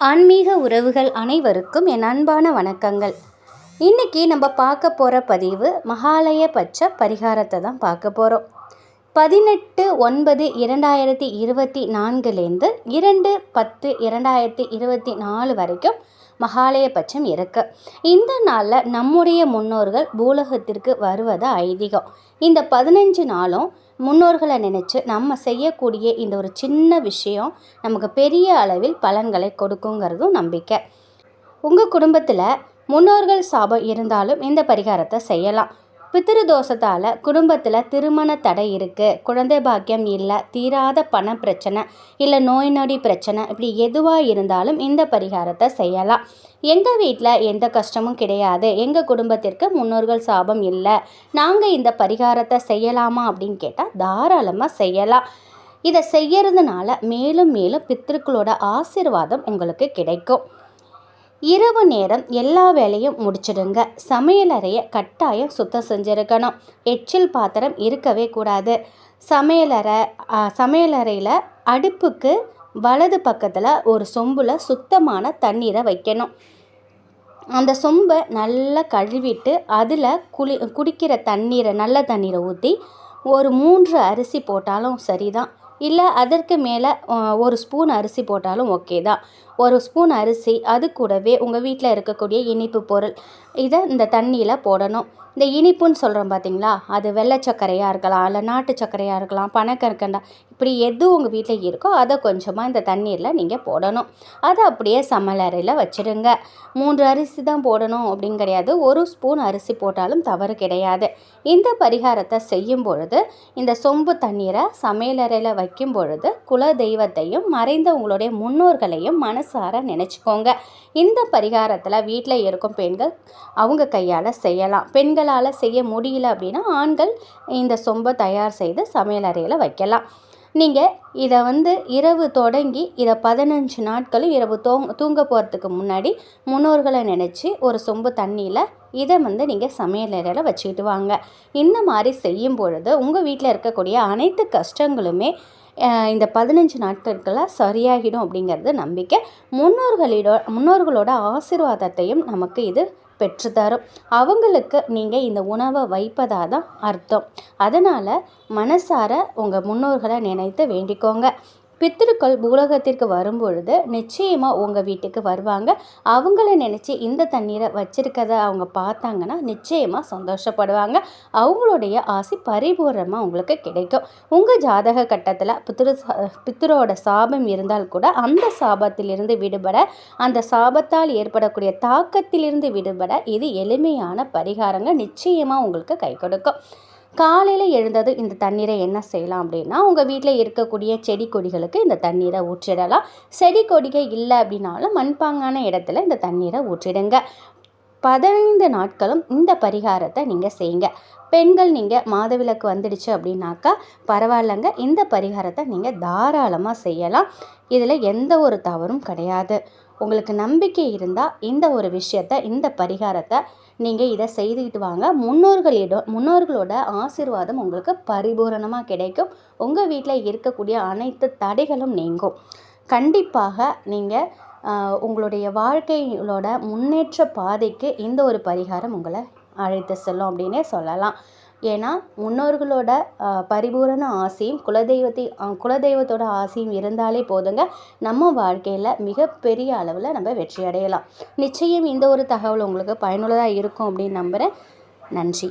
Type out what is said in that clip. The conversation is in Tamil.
ஆன்மீக உறவுகள் அனைவருக்கும் என் அன்பான வணக்கங்கள். இன்றைக்கி நம்ம பார்க்க போகிற பதிவு மகாலய பட்ச பரிகாரத்தை தான் பார்க்க போகிறோம் பதினெட்டு ஒன்பது இரண்டாயிரத்தி இருபத்தி நான்குலேருந்து இரண்டு பத்து இரண்டாயிரத்தி இருபத்தி நாலு வரைக்கும் மகாலய பட்சம் இருக்கு. இந்த நாளில் நம்முடைய முன்னோர்கள் பூலகத்திற்கு வருவது ஐதீகம். இந்த பதினஞ்சு நாளும் முன்னோர்களை நினச்சி நம்ம செய்யக்கூடிய இந்த ஒரு சின்ன விஷயம் நமக்கு பெரிய அளவில் பலன்களை கொடுக்குங்கிறதும் நம்பிக்கை. உங்கள் குடும்பத்தில் முன்னோர்கள் சாபம் இருந்தாலும் இந்த பரிகாரத்தை செய்யலாம். பித்திரு தோஷத்தால் குடும்பத்தில் திருமண தடை இருக்குது குழந்தை பாக்கியம் இல்லை தீராத பண பிரச்சனை இல்லை நோய் நொடி பிரச்சனை இப்படி எதுவாக இருந்தாலும் இந்த பரிகாரத்தை செய்யலாம். எங்கள் வீட்டில் எந்த கஷ்டமும் கிடையாது. எங்கள் குடும்பத்திற்கு முன்னோர்கள் சாபம் இல்லை. நாங்கள் இந்த பரிகாரத்தை செய்யலாமா அப்படின்னு கேட்டால் தாராளமாக செய்யலாம். இதை செய்யறதுனால மேலும் மேலும் பித்திருக்களோட ஆசிர்வாதம் உங்களுக்கு கிடைக்கும். இரவு நேரம் எல்லா வேலையும் முடிச்சிடுங்க. சமையலறையை கட்டாயம் சுத்தம் செஞ்சுருக்கணும். எச்சில் பாத்திரம் இருக்கவே கூடாது. சமையலறை சமையலறையில் அடுப்புக்கு வலது பக்கத்தில் ஒரு சொம்பில் சுத்தமான தண்ணீரை வைக்கணும். அந்த சொம்பை நல்லா கழுவிட்டு அதில் குளி குடிக்கிற தண்ணீரை நல்ல தண்ணீரை ஊற்றி ஒரு மூன்று அரிசி போட்டாலும் சரிதான். இல்லை அதற்கு மேலே ஒரு ஸ்பூன் அரிசி போட்டாலும் ஓகே தான் ஒரு ஸ்பூன் அரிசி அது கூடவே உங்கள் வீட்டில் இருக்கக்கூடிய இனிப்பு பொருள். இதை இந்த தண்ணியில் போடணும். இந்த இனிப்புன்னு சொல்கிறோம் பார்த்தீங்களா அது வெள்ளை சர்க்கரையாக இருக்கலாம் இல்லை நாட்டு சர்க்கரையாக இருக்கலாம் பனக்கற்கண்டா இப்படி எது உங்கள் வீட்டில் இருக்கோ அதை கொஞ்சமாக இந்த தண்ணீரில் நீங்கள் போடணும். அதை அப்படியே சமலறையில் வச்சுடுங்க. மூன்று அரிசி தான் போடணும் அப்படின்னு கிடையாது. ஒரு ஸ்பூன் அரிசி போட்டாலும் தவறு கிடையாது. இந்த பரிகாரத்தை செய்யும் பொழுது இந்த சொம்பு தண்ணீரை சமையலறையில் வைக்கும் பொழுது குல தெய்வத்தையும் மறைந்த உங்களுடைய முன்னோர்களையும் மனசார நினச்சிக்கோங்க. இந்த பரிகாரத்தில் வீட்டில் இருக்கும் பெண்கள் அவங்க கையால் செய்யலாம். பெண்களால் செய்ய முடியல அப்படின்னா ஆண்கள் இந்த சொம்பை தயார் செய்து சமையலறையில் வைக்கலாம். நீங்கள் இதை வந்து இரவு தொடங்கி இதை பதினஞ்சு நாட்களும் இரவு தூங் தூங்க போகிறதுக்கு முன்னாடி முன்னோர்களை நினச்சி ஒரு சொம்பு தண்ணியில் இதை வந்து நீங்கள் சமையலறையில் வச்சுக்கிட்டு வாங்க. இந்த மாதிரி செய்யும் பொழுது உங்கள் வீட்டில் இருக்கக்கூடிய அனைத்து கஷ்டங்களுமே இந்த பதினஞ்சு நாட்களுக்கெல்லாம் சரியாகிடும் அப்படிங்கிறது நம்பிக்கை. முன்னோர்களிடோ முன்னோர்களோட ஆசிர்வாதத்தையும் நமக்கு இது பெற்றுத்தரும். அவங்களுக்கு நீங்கள் இந்த உணவை வைப்பதாக தான் அர்த்தம். அதனால் மனசார உங்கள் முன்னோர்களை நினைத்து வேண்டிக்கோங்க. பித்திருக்கள் பூலோகத்திற்கு வரும்பொழுது நிச்சயமாக உங்கள் வீட்டுக்கு வருவாங்க. அவங்கள நினச்சி இந்த தண்ணீரை வச்சுருக்கதை அவங்க பார்த்தாங்கன்னா நிச்சயமாக சந்தோஷப்படுவாங்க. அவங்களுடைய ஆசை பரிபூர்ணமாக உங்களுக்கு கிடைக்கும். உங்கள் ஜாதக கட்டத்தில் பித்திரு பித்திரோட சாபம் இருந்தால் கூட அந்த சாபத்திலிருந்து விடுபட அந்த சாபத்தால் ஏற்படக்கூடிய தாக்கத்திலிருந்து விடுபட இது எளிமையான பரிகாரங்கள் நிச்சயமாக உங்களுக்கு கை கொடுக்கும். காலையில் எழுந்தது இந்த தண்ணீரை என்ன செய்யலாம் அப்படின்னா உங்கள் வீட்டில் இருக்கக்கூடிய செடி கொடிகளுக்கு இந்த தண்ணீரை ஊற்றிடலாம். செடி கொடிகள் இல்லை அப்படின்னாலும் மண்பாங்கான இடத்துல இந்த தண்ணீரை ஊற்றிடுங்க. பதினைந்து நாட்களும் இந்த பரிகாரத்தை நீங்கள் செய்யுங்க. பெண்கள் நீங்கள் மாதவிலக்கு வந்துடுச்சு அப்படின்னாக்கா பரவாயில்லைங்க. இந்த பரிகாரத்தை நீங்கள் தாராளமாக செய்யலாம். இதில் எந்த ஒரு தவறும் கிடையாது. உங்களுக்கு நம்பிக்கை இருந்தால் இந்த ஒரு விஷயத்த இந்த பரிகாரத்தை நீங்கள் இதை செய்துக்கிட்டு வாங்க. முன்னோர்களிடம் முன்னோர்களோட ஆசிர்வாதம் உங்களுக்கு பரிபூரணமாக கிடைக்கும். உங்கள் வீட்டில் இருக்கக்கூடிய அனைத்து தடைகளும் நீங்கும். கண்டிப்பாக நீங்கள் உங்களுடைய வாழ்க்கையோட முன்னேற்ற பாதைக்கு இந்த ஒரு பரிகாரம் உங்களை அழைத்து செல்லும் அப்படின்னே சொல்லலாம். ஏன்னா முன்னோர்களோட பரிபூரண ஆசையும் குலதெய்வத்தை குலதெய்வத்தோட ஆசையும் இருந்தாலே போதுங்க. நம்ம வாழ்க்கையில் மிகப்பெரிய அளவில் நம்ம வெற்றி அடையலாம். நிச்சயம் இந்த ஒரு தகவல் உங்களுக்கு பயனுள்ளதாக இருக்கும் அப்படின்னு நம்புகிறேன் நன்றி.